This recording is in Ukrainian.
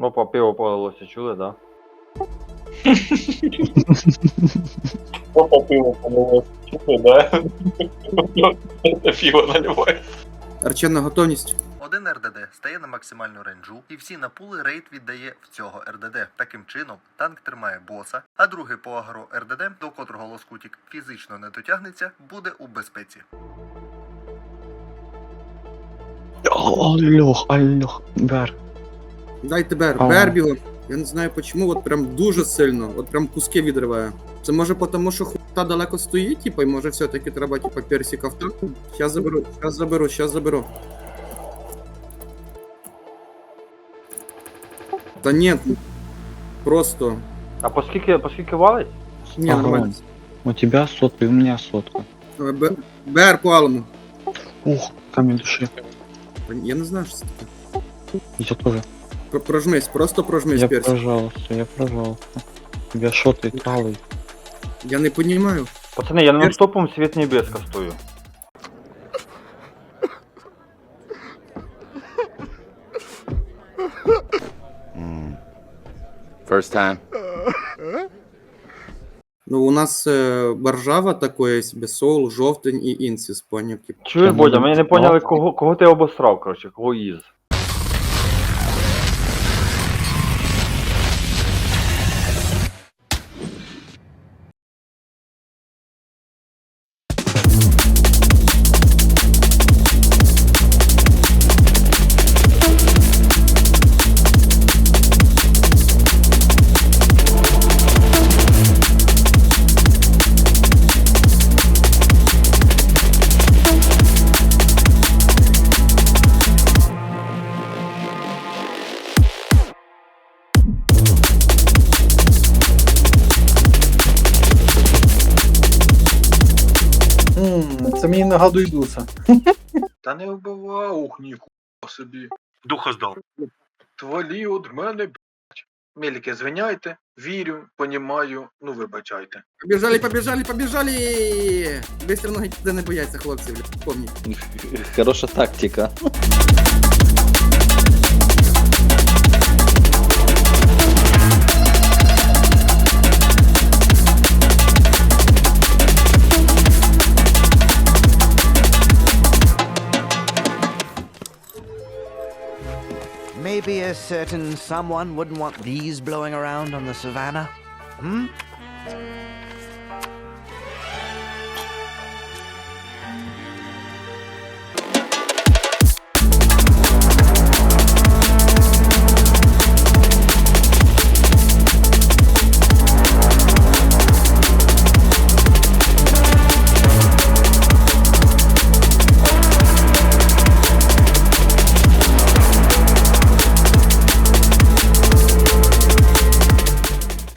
Опа, пиво полилося, чули, да? Опа, пиво полилось. Чути, да? Фіго наливає. Арченна готовність. Один РДД стає на максимальну рейнджу, і всі на пули рейд віддає в цього РДД. Таким чином, танк тримає боса, а другий по агро РДД, до котрого лоскутік фізично не дотягнеться, буде у безпеці. Аллох, аллох, бер. Дайте бер, Ага. бер бігом. Я не знаю чому, от прям дуже сильно, от прям куски відриває. Це може тому, що хута далеко стоїть, типа, і може все-таки треба, типа, персика в танку. Щас заберу, щас заберу, щас заберу. Та ні, просто. А по скільки, по скільки валить? Ні, Ага. нормально. У тебя сотка, и у меня сотка. Е, Бер по алому. Ух, камень души. Я не знаю, що це таке. Я тоже. Про- Прожмись, просто прожмись, Я персик. пожалуйста, я пожалуйста. У тебя шоты талый. Я не розумію. Пацани, я на нон-стопом світ небеска стою. First time. Ну, у нас е, Баржава такое себе, Соул, Жовтень і Інсіс, поняв, типу. Чуєш, Та Бодя, ми не поняли, кого, кого ти обосрав, коротше, кого із. Це мені нагадує Дуса. Та не вбивав, ух, ніхуя собі. Духа здав. Твалі од мене, блять. Меліки, звиняйте, вірю, понімаю, ну вибачайте. Побіжали, побіжали, побіжали! Быстро ноги туди не бояться, хлопці, блядь, помніть. Хороша тактика. Maybe a certain someone wouldn't want these blowing around on the savannah? Hmm?